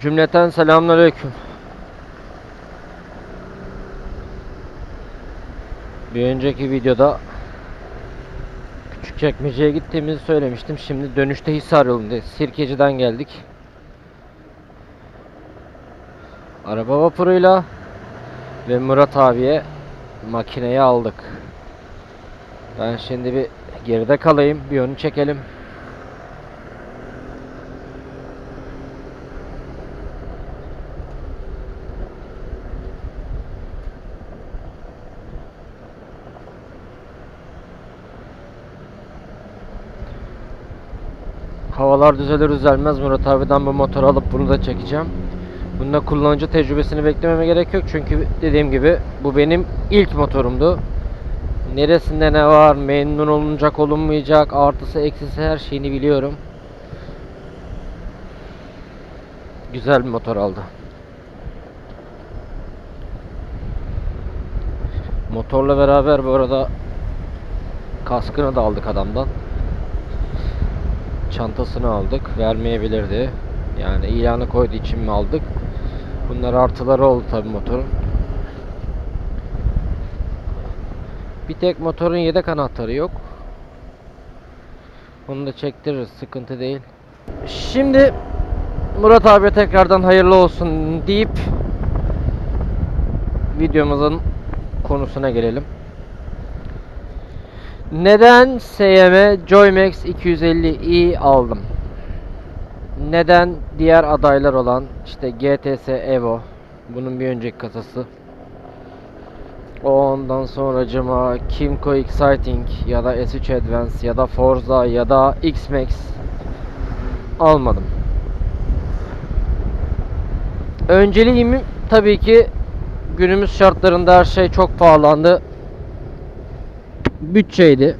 Cümleten selamünaleyküm. Bir önceki videoda Küçükçekmece'ye gittiğimizi söylemiştim. Şimdi dönüşte Hisar yolundayız. Sirkeci'den geldik. Araba vapuruyla ve Murat abiye makineyi aldık. Ben şimdi bir geride kalayım. Bir onu çekelim. Havalar düzelir düzelmez Murat abiden bu motoru alıp bunu da çekeceğim. Bunda kullanıcı tecrübesini beklememe gerek yok çünkü dediğim gibi bu benim ilk motorumdu. Neresinde ne var, memnun olunacak olunmayacak, artısı eksisi her şeyini biliyorum. Güzel bir motor aldı. Motorla beraber bu arada kaskını da aldık adamdan. Çantasını aldık. Vermeyebilirdi. Yani ilanı koyduğu için mi aldık? Bunlar artıları oldu tabi motorun. Bir tek motorun yedek anahtarı yok. Onu da çektiririz. Sıkıntı değil. Şimdi Murat abi tekrardan hayırlı olsun deyip videomuzun konusuna gelelim. Neden SYM Joymax 250i aldım? Neden diğer adaylar olan işte GTS Evo bunun bir önceki kasası Ondan sonracıma Kimco Exciting ya da S3 Advance ya da Forza ya da X-Max almadım. Önceliğim tabii ki günümüz şartlarında her şey çok pahalandı. Bütçeydi.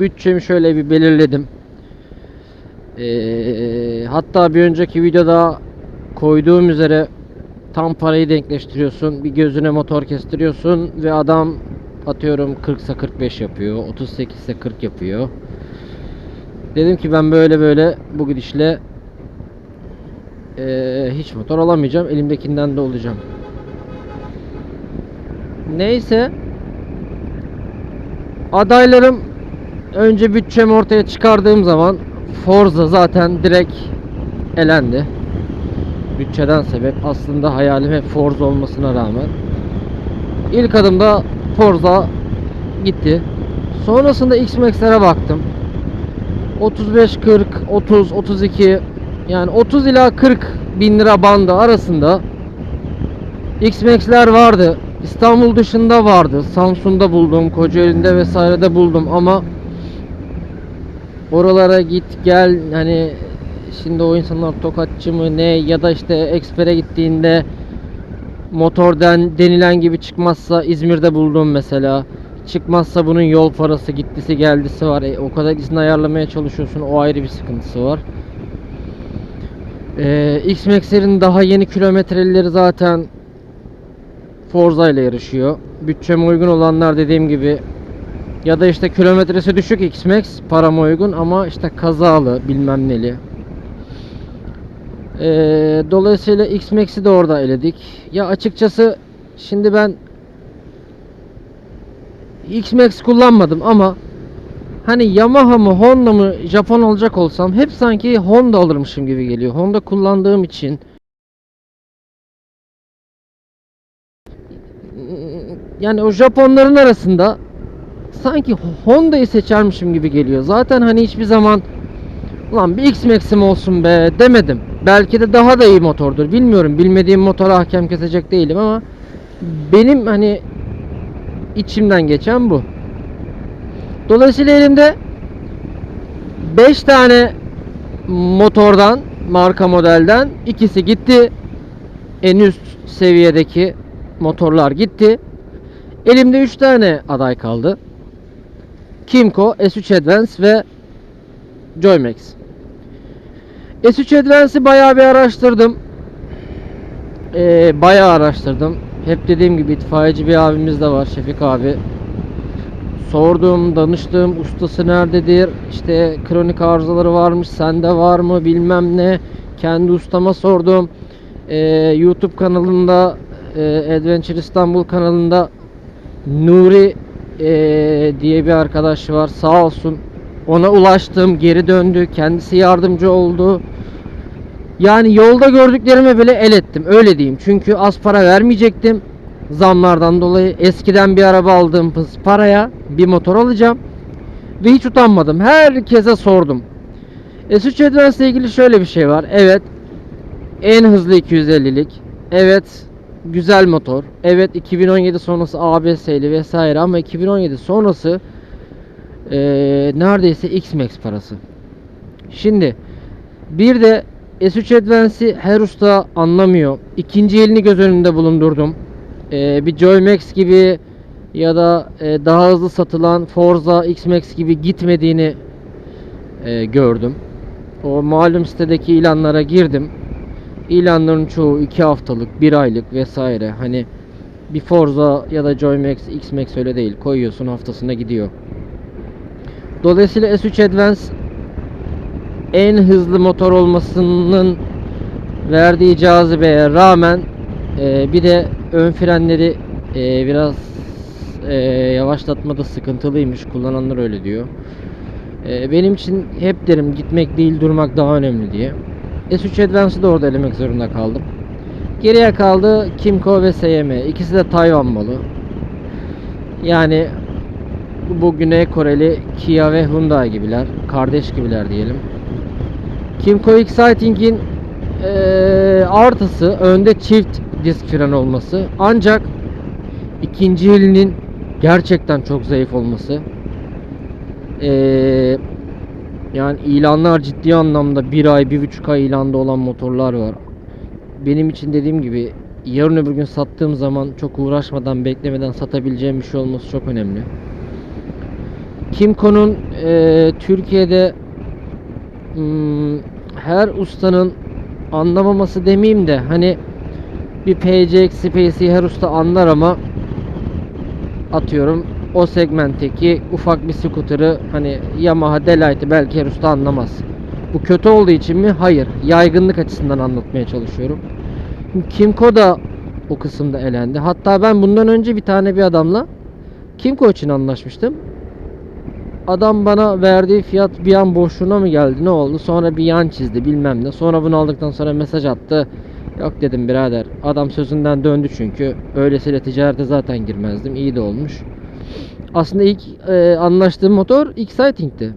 Bütçemi şöyle bir belirledim. Ee, hatta bir önceki videoda koyduğum üzere tam parayı denkleştiriyorsun. Bir gözüne motor kestiriyorsun ve adam atıyorum 40 ise 45 yapıyor. 38 ise 40 yapıyor. Dedim ki ben böyle böyle bu gidişle ee, hiç motor alamayacağım. Elimdekinden de olacağım. Neyse adaylarım önce bütçemi ortaya çıkardığım zaman Forza zaten direkt elendi. Bütçeden sebep aslında hayalim hep Forza olmasına rağmen. İlk adımda Forza gitti. Sonrasında X-Max'lere baktım. 35 40 30 32 yani 30 ila 40 bin lira bandı arasında X-Max'ler vardı. İstanbul dışında vardı. Samsun'da buldum, Kocaeli'nde vesairede buldum ama oralara git gel hani şimdi o insanlar tokatçı mı ne ya da işte ekspere gittiğinde motordan denilen gibi çıkmazsa İzmir'de buldum mesela. Çıkmazsa bunun yol parası gittisi geldisi var. E, o kadar izin ayarlamaya çalışıyorsun. O ayrı bir sıkıntısı var. Ee, X-Max'lerin daha yeni kilometreleri zaten Forza ile yarışıyor. Bütçeme uygun olanlar dediğim gibi ya da işte kilometresi düşük X-Max parama uygun ama işte kazalı bilmem neli. Ee, dolayısıyla X-Max'i de orada eledik. Ya açıkçası şimdi ben X-Max kullanmadım ama hani Yamaha mı Honda mı Japon alacak olsam hep sanki Honda alırmışım gibi geliyor. Honda kullandığım için yani o Japonların arasında sanki Honda'yı seçermişim gibi geliyor. Zaten hani hiçbir zaman ulan bir X-Max'im olsun be demedim. Belki de daha da iyi motordur. Bilmiyorum. Bilmediğim motora hakem kesecek değilim ama benim hani içimden geçen bu. Dolayısıyla elimde 5 tane motordan marka modelden ikisi gitti. En üst seviyedeki motorlar gitti. Elimde 3 tane aday kaldı. Kimco, S3 Advance ve Joymax. S3 Advance'i bayağı bir araştırdım. Ee, bayağı araştırdım. Hep dediğim gibi itfaiyeci bir abimiz de var, Şefik abi. sordum, danıştım. Ustası nerededir? İşte kronik arızaları varmış. Sende var mı? Bilmem ne. Kendi ustama sordum. Ee, YouTube kanalında e, Adventure İstanbul kanalında Nuri e, diye bir arkadaş var. Sağ olsun. Ona ulaştım. Geri döndü. Kendisi yardımcı oldu. Yani yolda gördüklerime bile el ettim. Öyle diyeyim. Çünkü az para vermeyecektim. Zamlardan dolayı eskiden bir araba aldığım paraya bir motor alacağım. Ve hiç utanmadım. Herkese sordum. S3 Advance ile ilgili şöyle bir şey var. Evet. En hızlı 250'lik. Evet. Güzel motor. Evet 2017 sonrası ABS'li vesaire ama 2017 sonrası eee, neredeyse X-Max parası. Şimdi bir de S3 Advance'i her usta anlamıyor. İkinci elini göz önünde bulundurdum. Ee, bir Joymax gibi ya da e, daha hızlı satılan Forza X-Max gibi gitmediğini e, gördüm. O malum sitedeki ilanlara girdim. İlanların çoğu 2 haftalık, 1 aylık vesaire. Hani bir Forza ya da Joymax, X-Max öyle değil. Koyuyorsun haftasına gidiyor. Dolayısıyla S3 Advance en hızlı motor olmasının verdiği cazibeye rağmen e, bir de ön frenleri e, biraz e, yavaşlatmada sıkıntılıymış. Kullananlar öyle diyor. E, benim için hep derim gitmek değil durmak daha önemli diye. S3 Advance'ı da orada elemek zorunda kaldım. Geriye kaldı Kimco ve SYM. İkisi de Tayvan malı. Yani bu Güney Koreli Kia ve Hyundai gibiler. Kardeş gibiler diyelim. Kimco Exciting'in eee, artısı önde çift disk fren olması. Ancak ikinci elinin gerçekten çok zayıf olması. Eee, yani ilanlar ciddi anlamda bir ay, bir buçuk ay ilanda olan motorlar var. Benim için dediğim gibi yarın öbür gün sattığım zaman çok uğraşmadan, beklemeden satabileceğim bir şey olması çok önemli. Kimco'nun eee, Türkiye'de hmm, her ustanın anlamaması demeyeyim de hani bir PCX Space'i her usta anlar ama atıyorum o segmentteki ufak bir scooter'ı hani Yamaha Delight'ı belki her usta anlamaz. Bu kötü olduğu için mi? Hayır. Yaygınlık açısından anlatmaya çalışıyorum. Kimco da o kısımda elendi. Hatta ben bundan önce bir tane bir adamla Kimco için anlaşmıştım. Adam bana verdiği fiyat bir an boşluğuna mı geldi ne oldu? Sonra bir yan çizdi bilmem ne. Sonra bunu aldıktan sonra mesaj attı. Yok dedim birader. Adam sözünden döndü çünkü. Öylesiyle ticarete zaten girmezdim. İyi de olmuş. Aslında ilk e, anlaştığım motor Exciting'ti.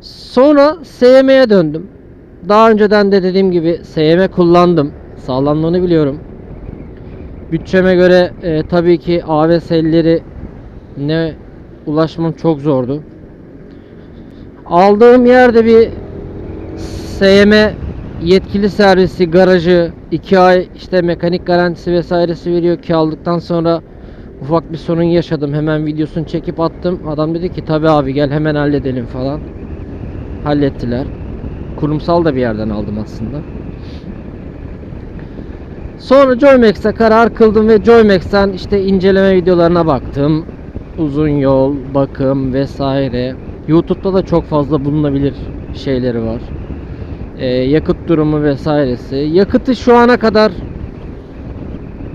Sonra SYM'ye döndüm. Daha önceden de dediğim gibi SYM kullandım. Sağlamlığını biliyorum. Bütçeme göre e, tabii ki AVS'lileri ne ulaşmam çok zordu. Aldığım yerde bir SYM yetkili servisi, garajı 2 ay işte mekanik garantisi vesairesi veriyor ki aldıktan sonra ufak bir sorun yaşadım. Hemen videosunu çekip attım. Adam dedi ki tabi abi gel hemen halledelim falan. Hallettiler. Kurumsal da bir yerden aldım aslında. Sonra Joymax'e karar kıldım ve Joymax'ten işte inceleme videolarına baktım. Uzun yol, bakım vesaire. YouTube'da da çok fazla bulunabilir şeyleri var. Ee, yakıt durumu vesairesi. Yakıtı şu ana kadar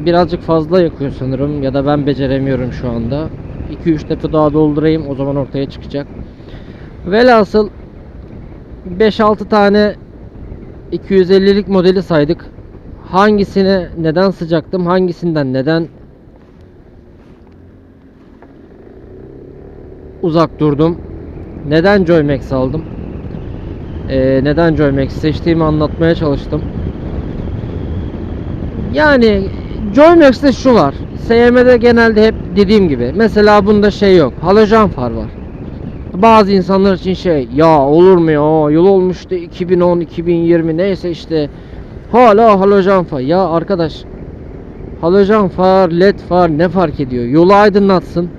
birazcık fazla yakıyor sanırım ya da ben beceremiyorum şu anda. 2-3 defa daha doldurayım o zaman ortaya çıkacak. Velhasıl 5-6 tane 250'lik modeli saydık. Hangisine neden sıcaktım, hangisinden neden uzak durdum. Neden Joymax aldım? Ee, neden Joymax seçtiğimi anlatmaya çalıştım. Yani Joymax'te şu var. SYM'de genelde hep dediğim gibi. Mesela bunda şey yok. Halojen far var. Bazı insanlar için şey ya olur mu ya yıl olmuştu 2010 2020 neyse işte hala halojen far. Ya arkadaş halojen far, led far ne fark ediyor? Yolu aydınlatsın.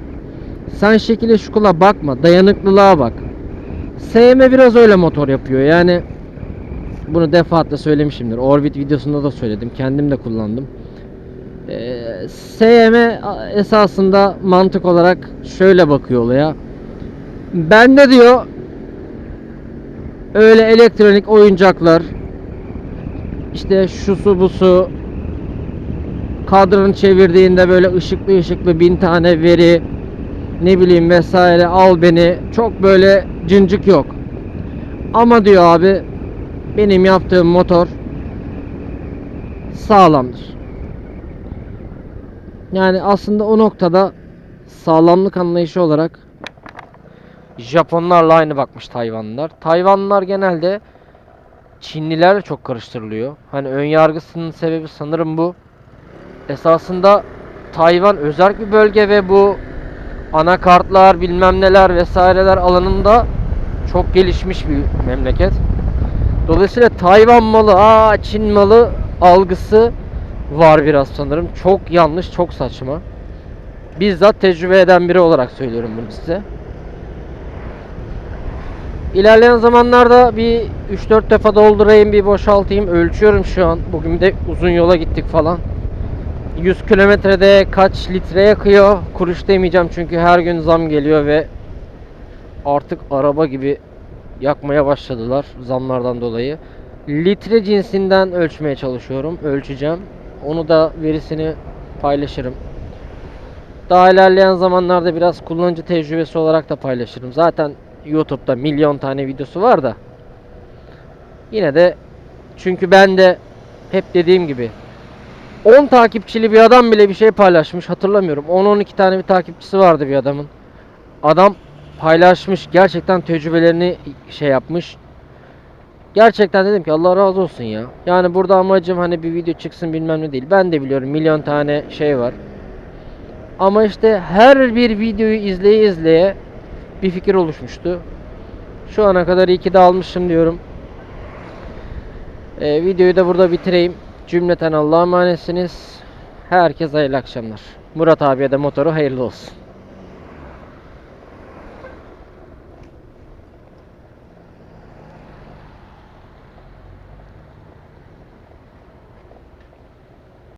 Sen şekile şukula bakma. Dayanıklılığa bak. SM biraz öyle motor yapıyor. Yani bunu defaatle söylemişimdir. Orbit videosunda da söyledim. Kendim de kullandım. SM esasında mantık olarak şöyle bakıyor olaya. Bende diyor öyle elektronik oyuncaklar işte şusu busu kadranı çevirdiğinde böyle ışıklı ışıklı bin tane veri ne bileyim vesaire al beni çok böyle cincik yok. Ama diyor abi benim yaptığım motor sağlamdır. Yani aslında o noktada sağlamlık anlayışı olarak Japonlarla aynı bakmış Tayvanlılar. Tayvanlılar genelde Çinlilerle çok karıştırılıyor. Hani ön yargısının sebebi sanırım bu. Esasında Tayvan özel bir bölge ve bu anakartlar bilmem neler vesaireler alanında çok gelişmiş bir memleket. Dolayısıyla Tayvan malı, aa Çin malı algısı var biraz sanırım. Çok yanlış, çok saçma. Bizzat tecrübe eden biri olarak söylüyorum bunu size. İlerleyen zamanlarda bir 3-4 defa doldurayım, bir boşaltayım. Ölçüyorum şu an. Bugün de uzun yola gittik falan. 100 kilometrede kaç litre yakıyor? Kuruş demeyeceğim çünkü her gün zam geliyor ve artık araba gibi yakmaya başladılar zamlardan dolayı. Litre cinsinden ölçmeye çalışıyorum. Ölçeceğim. Onu da verisini paylaşırım. Daha ilerleyen zamanlarda biraz kullanıcı tecrübesi olarak da paylaşırım. Zaten YouTube'da milyon tane videosu var da. Yine de çünkü ben de hep dediğim gibi 10 takipçili bir adam bile bir şey paylaşmış hatırlamıyorum. 10-12 tane bir takipçisi vardı bir adamın. Adam paylaşmış gerçekten tecrübelerini şey yapmış. Gerçekten dedim ki Allah razı olsun ya. Yani burada amacım hani bir video çıksın bilmem ne değil. Ben de biliyorum milyon tane şey var. Ama işte her bir videoyu izleye izleye bir fikir oluşmuştu. Şu ana kadar iyi ki de almışım diyorum. Ee, videoyu da burada bitireyim. Cümleten Allah'a emanetsiniz. Herkese hayırlı akşamlar. Murat abiye de motoru hayırlı olsun.